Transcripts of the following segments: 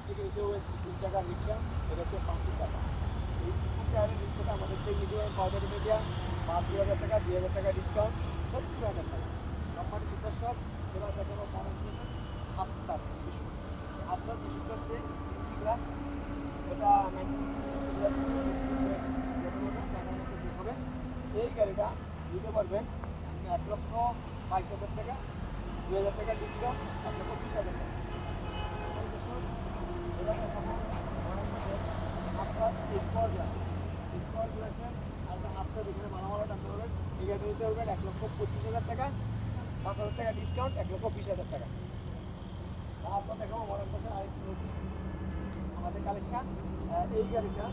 আমাদের থেকে রিক্সা, এটা হচ্ছে পাঁচটি চাকা এই চিকুন চাকার রিক্সাটা আমাদের থেকে হবে পাউডার মিডিয়া পাঁচ, দুই হাজার টাকা, দুই হাজার টাকা ডিসকাউন্ট সত্তর হাজার টাকা কোম্পানি মনে হাফসার বিশুটা হচ্ছে সিক্সটি গ্লাস এটা হবে এই গাড়িটা নিতে পারবেন এক লক্ষ বাইশ হাজার টাকা, দুই হাজার টাকা ডিসকাউন্ট এক লক্ষ বিশ হাজার টাকা হাফসার স্কোয়ার গ্লাস স্কোয়ার গ্লাসের আর একটা হাফসার এখানে মালামালা টানতে গাড়িটা নিতে পারবেন এক লক্ষ পঁচিশ হাজার টাকা, পাঁচ হাজার টাকা ডিসকাউন্ট এক লক্ষ বিশ হাজার টাকা। তারপর দেখাবো মডেল পাচ্ছেন আরেকটি আমাদের কালেকশন এই গাড়িটা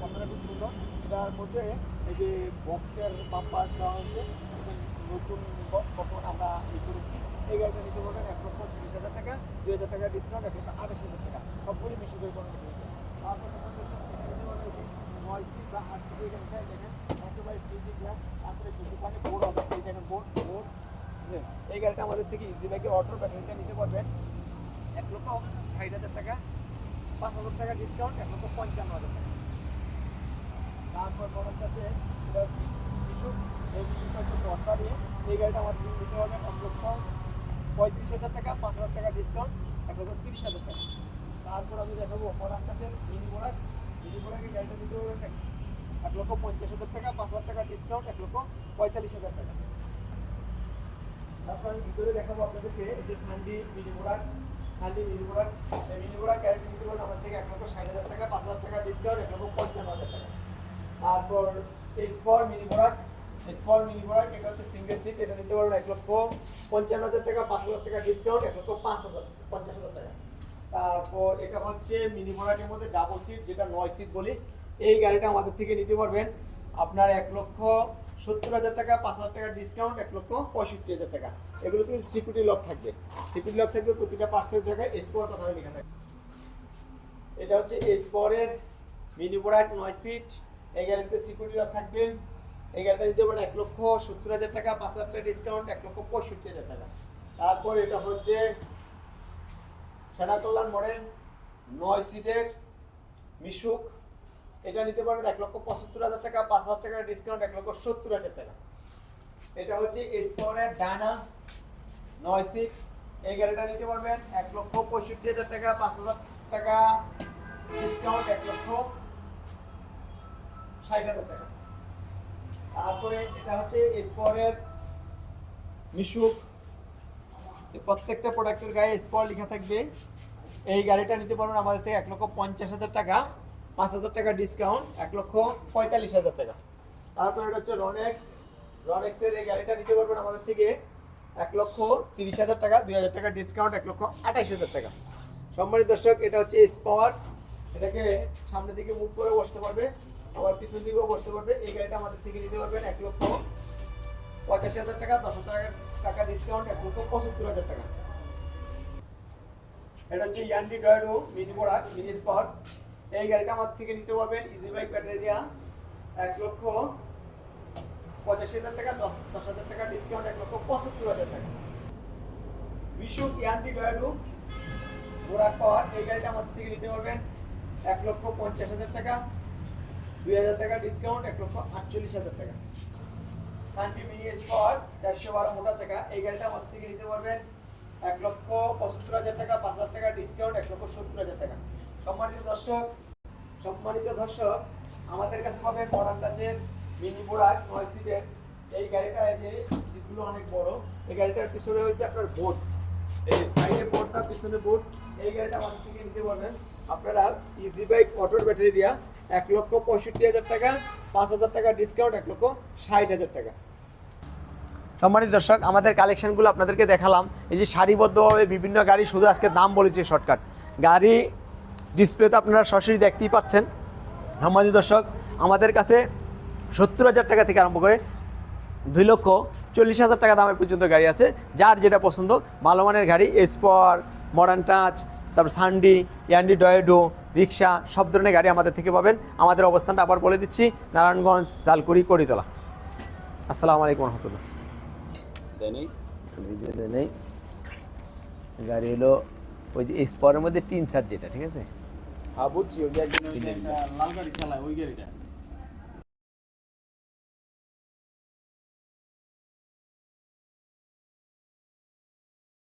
কতটা খুব সুন্দর। এটার মধ্যে এই যে বক্সের বাম্পার দেওয়া নতুন বর্তমান আমরা ই করেছি। এই গাড়িটা নিতে পারবেন এক লক্ষ তিরিশ হাজার টাকা, দুই হাজার টাকা ডিসকাউন্ট এক লক্ষ আঠাশ হাজার টাকা। সবগুলি বিশুদ্ধের কোনো তারপর বা তারপরে বোর্ড এই বোর্ড বোর্ড এই গাড়িটা আমাদের ব্যাটারিটা নিতে এক হাজার টাকা, পাঁচ হাজার টাকা ডিসকাউন্ট এক হাজার টাকা। তারপর কাছে নিয়ে এই গাড়িটা নিতে পঁয়ত্রিশ হাজার টাকা, পাঁচ হাজার টাকা ডিসকাউন্ট এক লক্ষ তিরিশ হাজার টাকা। তারপর আমি দেখাবো মনের কাছে মিনি বোরাক। মিনি এক- লক্ষ পঞ্চাশ হাজার টাকা পাঁচ হাজার টাকা ডিসকাউন্ট এক লক্ষ পঁয়তাল্লিশ হাজার টাকা তারপর ভিতরে দেখাবো আপনাদেরকে যে সান্ডি মিনি বোরাক সান্ডি মিনি বোরাক এই মিনি নিতে পারেন আমার থেকে এক লক্ষ ষাট হাজার টাকা পাঁচ হাজার টাকা ডিসকাউন্ট এক লক্ষ পঞ্চান্ন হাজার টাকা তারপর স্পর মিনি বোরাক মিনি বোরাক এটা হচ্ছে সিঙ্গেল সিট এটা নিতে পারবেন এক লক্ষ পঞ্চান্ন হাজার টাকা পাঁচ হাজার টাকা ডিসকাউন্ট এক লক্ষ পাঁচ হাজার পঞ্চাশ হাজার টাকা তারপর এটা হচ্ছে মিনি বোরাকের মধ্যে ডাবল সিট যেটা নয় সিট বলি, এই গাড়িটা আমাদের থেকে নিতে পারবেন। আপনার এক লক্ষ সত্তর হাজার টাকা, পাঁচ হাজার টাকা ডিসকাউন্ট এক লক্ষ পঁয়ষট্টি হাজার টাকা। এগুলো কিন্তু সিকিউরিটি লক থাকবে। সিকিউরিটি লক থাকবে প্রতিটা পার্সের জায়গায় এসপোর কথা লেখা থাকবে। এটা হচ্ছে এসপরের মিনি বোরাক নয় সিট এই গাড়িতে সিকিউরিটি লক থাকবে। এই গাড়িটা নিতে পারেন এক লক্ষ সত্তর হাজার টাকা, পাঁচ হাজার টাকা ডিসকাউন্ট এক লক্ষ পঁয়ষট্টি হাজার টাকা। তারপর এটা হচ্ছে সেনা কল্যাণ মডেল, নয় সিটের মিশুক, এটা নিতে পারবেন এক লক্ষ পঁচাত্তর হাজার টাকা, পাঁচ হাজার টাকার ডিসকাউন্ট এক লক্ষ সত্তর হাজার টাকা। এটা হচ্ছে স্পোরের ডানা নয় সিট, এই গাড়িটা নিতে পারবেন এক লক্ষ পঁয়ষট্টি হাজার টাকা, পাঁচ হাজার টাকা ডিসকাউন্ট এক লক্ষ ষাট হাজার টাকা। তারপরে এটা হচ্ছে স্পোরের মিশুক প্রত্যেকটা প্রোডাক্টের গায়ে স্পর লেখা থাকবে। এই গাড়িটা নিতে পারবেন আমাদের থেকে এক লক্ষ পঞ্চাশ হাজার টাকা, পাঁচ হাজার টাকা ডিসকাউন্ট এক লক্ষ পঁয়তাল্লিশ হাজার টাকা। তারপর এটা হচ্ছে রনেক্স রনেক্সের এই গাড়িটা নিতে পারবেন আমাদের থেকে এক লক্ষ তিরিশ হাজার টাকা, দুই হাজার টাকা ডিসকাউন্ট এক লক্ষ আঠাশ হাজার টাকা। সম্মানিত দর্শক, এটা হচ্ছে স্পাওয়ার এটাকে সামনের দিকে মুভ করে বসতে পারবে, আবার পিছন দিকেও বসতে পারবে। এই গাড়িটা আমাদের থেকে নিতে পারবেন এক লক্ষ পঁচাশি হাজার টাকা, দশ হাজার টাকা ডিসকাউন্ট এক লক্ষ পঁচাত্তর হাজার টাকা। এটা হচ্ছে ইয়ান্ডি ডয়েডো মিনি বোরাক মিনি স্পট। এই গাড়িটা আমার থেকে নিতে পারবেন ইজি বাইক ব্যাটারি এক লক্ষ পঁচাশি হাজার টাকা, দশ দশ হাজার টাকা ডিসকাউন্ট এক লক্ষ পঁচাত্তর হাজার টাকা। বিশুক ইয়ান্ডি ডয়েডো বোরাক পাওয়ার, এই গাড়িটা আমার থেকে নিতে পারবেন। এক লক্ষ পঞ্চাশ হাজার টাকা, দুই হাজার টাকা ডিসকাউন্ট এক লক্ষ আটচল্লিশ হাজার টাকা। সানটি মিনি স্পট চারশো বারো মোটা চাকা এই গাড়িটা আমাদের থেকে নিতে পারবেন এক লক্ষ পঁচাত্তর হাজার টাকা, পাঁচ হাজার টাকা ডিসকাউন্ট এক লক্ষ সত্তর হাজার টাকা। সম্মানিত দর্শক সম্মানিত দর্শক, আমাদের কাছে পাবেন মডার্ন টাচের মিনি বোরাক নয় সিটের এই গাড়িটা যে সিটগুলো অনেক বড়, এই গাড়িটার পিছনে হয়েছে আপনার বোর্ড এই সাইডে বোর্ডটা পিছনে বোর্ড এই গাড়িটা আমাদের থেকে নিতে পারবেন। আপনারা ইজি বাইক অটোর ব্যাটারি দিয়া এক লক্ষ পঁয়ষট্টি হাজার টাকা, পাঁচ হাজার টাকা ডিসকাউন্ট এক লক্ষ ষাট হাজার টাকা। সম্মানিত দর্শক, আমাদের কালেকশনগুলো আপনাদেরকে দেখালাম। এই যে সারিবদ্ধভাবে বিভিন্ন গাড়ি, শুধু আজকে দাম বলেছে শর্টকাট গাড়ি ডিসপ্লেতে আপনারা সরাসরি দেখতেই পাচ্ছেন। সম্মানিত দর্শক, আমাদের কাছে সত্তর হাজার টাকা থেকে আরম্ভ করে দুই লক্ষ চল্লিশ হাজার টাকা দামের পর্যন্ত গাড়ি আছে। যার যেটা পছন্দ, ভালো মানের গাড়ি এসপর মডার্ন টাচ তারপর সান্ডি ইয়ান্ডি ডয়েডো রিক্সা সব ধরনের গাড়ি আমাদের থেকে পাবেন। আমাদের অবস্থানটা আবার বলে দিচ্ছি, নারায়ণগঞ্জ, জালকুড়ি, করিতলা। আসসালামু আলাইকুম রহমতুল্লাহ। দেয় নেই গাড়ি হলো ওই যে স্পরের মধ্যে টিন সার যেটা ঠিক আছে? হ্যাঁ বুঝছি লাল গাড়ি চালায় ওই গাড়িটা।